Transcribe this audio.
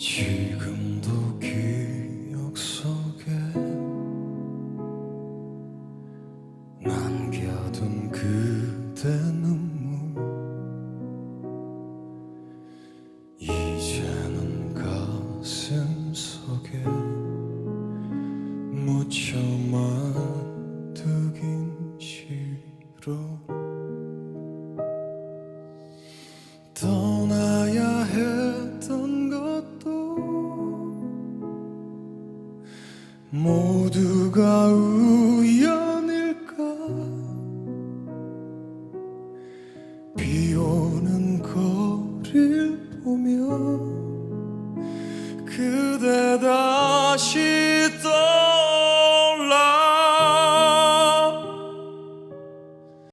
지금도 기억 속에 남겨둔 그대 눈물. 이제는 가슴 속에 묻혀만 두긴 싫어 모두가 우연일까? 비 오는 거리를 보며 그대 다시